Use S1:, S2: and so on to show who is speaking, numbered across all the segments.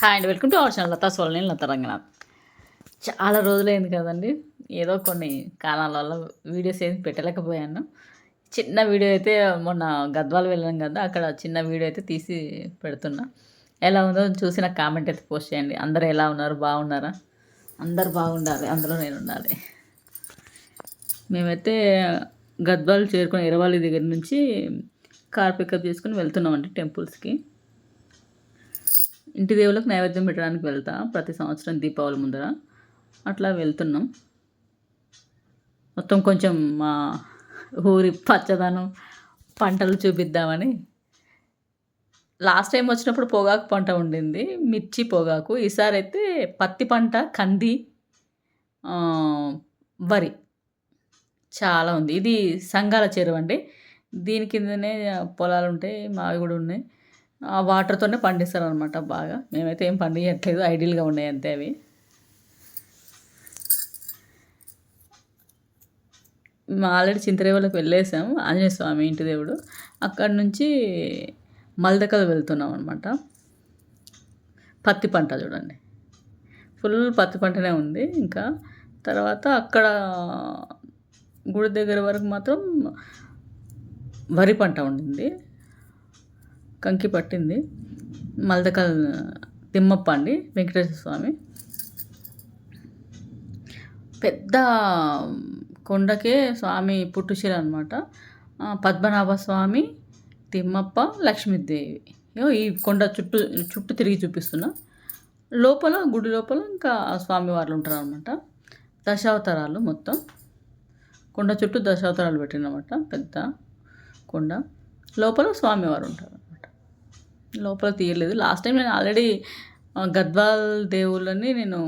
S1: Hi అండి welcome to our channel Latha సోలని Latha Ranganath. చాలా రోజులైంది కదండి ఏదో కొన్ని కారణాల వల్ల వీడియోస్ ఏమి పెట్టలేకపోయాను. చిన్న వీడియో అయితే మొన్న గద్వాలు వెళ్ళాను కదా అక్కడ చిన్న వీడియో అయితే తీసి పెడుతున్నా. ఎలా ఉందో చూసి నాకు కామెంట్ అయితే పోస్ట్ చేయండి. అందరు ఎలా ఉన్నారు బాగున్నారా? అందరు బాగుండాలి అందులో నేను ఉండాలి. మేమైతే గద్వాలు చేరుకున్న ఇరవాలి దగ్గర నుంచి కార్ పికప్ చేసుకుని వెళ్తున్నామండి టెంపుల్స్కి. ఇంటి దేవులకు నైవేద్యం పెట్టడానికి వెళ్తా ప్రతి సంవత్సరం దీపావళి ముందర. అట్లా వెళ్తున్నాం. మొత్తం కొంచెం మా ఊరి పచ్చదనం పంటలు చూపిద్దామని. లాస్ట్ టైం వచ్చినప్పుడు పొగాకు పంట ఉండింది మిర్చి పొగాకు. ఈసారి అయితే పత్తి పంట కంది వరి. చాలా ఉంది. ఇది సంఘాల చెరువు అండి. దీని కిందనే పొలాలు ఉంటాయి మావి కూడా ఉన్నాయి. ఆ వాటర్తోనే పండిస్తారు అనమాట బాగా. మేమైతే ఏం పండించట్లేదు ఐడియల్గా ఉన్నాయి అంతే అవి. మేము ఆల్రెడీ చింతరేవులకు వెళ్ళేసాము ఆంజనేయ స్వామి ఇంటి దేవుడు. అక్కడి నుంచి మల్దకల్ వెళ్తున్నాం అనమాట పత్తి పంట చూడండి. ఫుల్ పత్తి పంటనే ఉంది ఇంకా. తర్వాత అక్కడ గుడి దగ్గర వరకు మాత్రం వరి పంట ఉండింది. కంకి పట్టింది. మల్దకల్ తిమ్మప్ప అండి వెంకటేశ్వర స్వామి. పెద్ద కొండకే స్వామి పుట్టుశీల అనమాట పద్మనాభ స్వామి తిమ్మప్ప లక్ష్మీదేవి. ఈ కొండ చుట్టూ చుట్టూ తిరిగి చూపిస్తున్నా. లోపల గుడి లోపల ఇంకా స్వామి వార్లు ఉంటారు అనమాట దశావతారాలు మొత్తం. కొండ చుట్టూ దశావతారాలు పెట్టినమాట పెద్ద కొండ. లోపల స్వామివారు ఉంటారు. లోపల తీయలేదు. లాస్ట్ టైం నేను ఆల్రెడీ గద్వాల్ దేవుళ్ళని నేను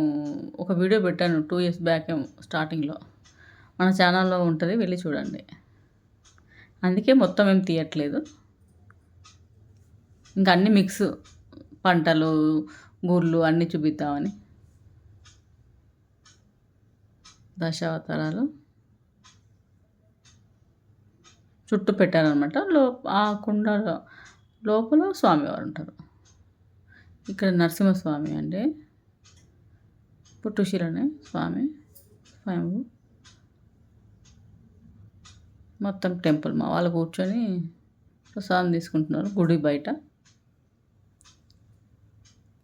S1: ఒక వీడియో పెట్టాను టూ ఇయర్స్ బ్యాక్ స్టార్టింగ్లో. మన ఛానల్లో ఉంటుంది వెళ్ళి చూడండి. అందుకే మొత్తం ఏం తీయట్లేదు. ఇంకా అన్ని మిక్స్ పంటలు గుళ్ళు అన్నీ చూపిద్దామని. దశావతారాలు. చుట్టూ పెట్టారనమాట. లో ఆ కుండలో లోపల స్వామివారు ఉంటారు. ఇక్కడ నరసింహస్వామి అండి పుట్టుశిరనే స్వామి స్వామి మొత్తం టెంపుల్ మా వాళ్ళు కూర్చొని ప్రసాదం తీసుకుంటున్నారు గుడి బయట.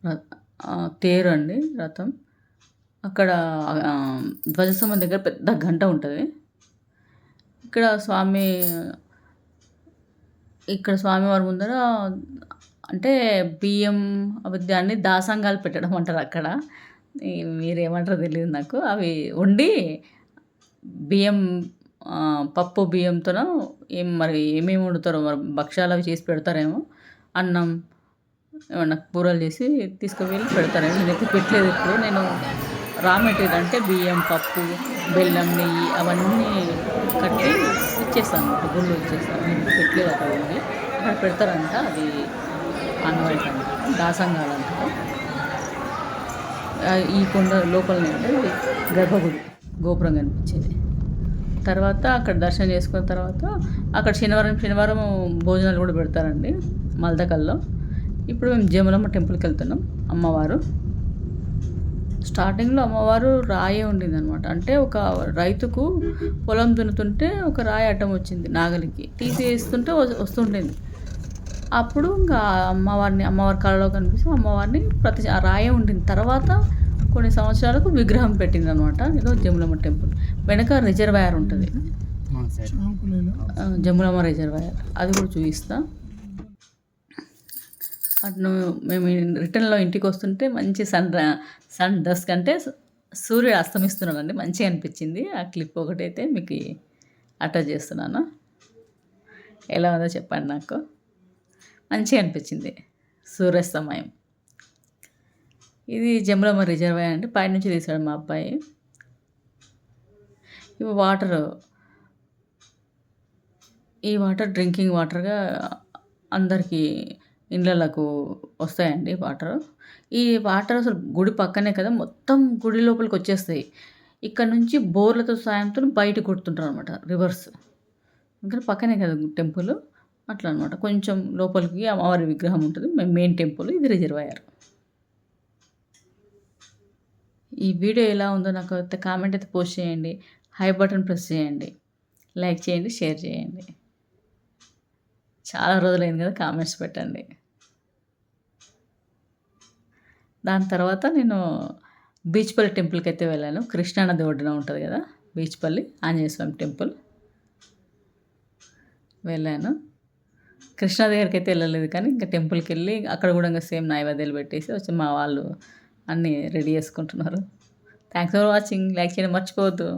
S1: ర- తేరు అండి రథం. అక్కడ ఆ, ధ్వజస్తంభం దగ్గర పెద్ద గంట ఉంటుంది. ఇక్కడ స్వామి ఇక్కడ స్వామివారి ముందర అంటే బియ్యం దాన్ని దాసంగాలు పెట్టడం అంటారు అక్కడ. మీరేమంటారో తెలియదు నాకు. అవి వండి బియ్యం పప్పు బియ్యంతోనో ఏం మరి ఏమేమి వండుతారో మరి భక్ష్యాలు అవి చేసి పెడతారేమో అన్నం ఏమన్నా కూరలు చేసి తీసుకువెళ్ళి పెడతారేమో. నేనైతే పెట్టలేదు ఇప్పుడు నేను రా మెటీరియల్ అంటే బియ్యం పప్పు బెల్లం నెయ్యి అవన్నీ కట్టి ఇచ్చేస్తాను. గుళ్ళు ఇచ్చేస్తాను. నేను పెట్టలేదు అక్కడ ఉండి. అక్కడ పెడతారంట అది అన్వైట్ అంట దాసంగాలు ఈ కొండ లోపలనే అంటే గర్భగుడి గోపురం కనిపించేది. తర్వాత అక్కడ దర్శనం చేసుకున్న తర్వాత అక్కడ శనివారం శనివారం భోజనాలు కూడా పెడతారండి మల్దకల్లో. ఇప్పుడు మేము జమలమ్మ టెంపుల్కి వెళ్తున్నాం అమ్మవారు. స్టార్టింగ్లో అమ్మవారు రాయే ఉండింది అనమాట అంటే ఒక రైతుకు పొలం దున్నుతుంటే ఒక రాయి అడ్డం వచ్చింది నాగలికి. తీసేస్తుంటే వ- వస్తుండేది అప్పుడు ఇంకా అమ్మవారిని అమ్మవారి కళలో కనిపిస్తే అమ్మవారిని ప్రతి ఆ రాయే ఉండింది. తర్వాత కొన్ని సంవత్సరాలకు విగ్రహం పెట్టింది అనమాట ఏదో జములమ్మ టెంపుల్. వెనక రిజర్వాయర్ ఉంటుంది. ఆ, జములమ్మ రిజర్వాయర్. అది కూడా చూపిస్తా. అటు మేము రిటర్న్లో ఇంటికి వస్తుంటే మంచి సన్ రా- సన్ డస్క్ అంటే సూర్యుడు అస్తమిస్తున్నాడండి మంచిగా అనిపించింది. ఆ క్లిప్ ఒకటి అయితే మీకు అటాచ్ చేస్తున్నాను. ఎలా ఉందో చెప్పండి నాకు. మంచిగా అనిపించింది. సూర్యాస్తమయం. ఇది జమలమ్మ రిజర్వాయర్ అంటే పైనుంచి తీసాడు మా అబ్బాయి. ఇవి వాటర్. ఈ వాటర్ డ్రింకింగ్ వాటర్గా అందరికీ ఇళ్ళలకు వస్తాయండి వాటర్. ఈ వాటర్ అసలు గుడి పక్కనే కదా మొత్తం గుడి లోపలికి వచ్చేస్తాయి. ఇక్కడ నుంచి బోర్లతో సాయంతో బయట కొడుతుంటారు అనమాట రివర్స్. ఇంకా పక్కనే కదా టెంపుల్ అట్లా అనమాట కొంచెం లోపలికి అమ్మవారి విగ్రహం ఉంటుంది మెయిన్ టెంపుల్ ఇది రిజర్వాయర్. ఈ వీడియో ఎలా ఉందో నాకు అయితే కామెంట్ అయితే పోస్ట్ చేయండి హై బటన్ ప్రెస్ చేయండి లైక్ చేయండి షేర్ చేయండి. చాలా రోజులైంది కదా కామెంట్స్ పెట్టండి. దాని తర్వాత నేను బీచ్పల్లి టెంపుల్కి అయితే వెళ్ళాను. కృష్ణానది ఒడ్డున ఉంటుంది కదా బీచ్పల్లి ఆంజనేయ స్వామి టెంపుల్. వెళ్ళాను. కృష్ణా దగ్గరికి అయితే వెళ్ళలేదు కానీ ఇంకా టెంపుల్కి వెళ్ళి అక్కడ కూడా ఇంకా సేమ్ నైవేద్యాలు పెట్టేసి వచ్చి మా వాళ్ళు అన్నీ రెడీ చేసుకుంటున్నారు. Thanks for watching. లైక్ చేయడం మర్చిపోవద్దు.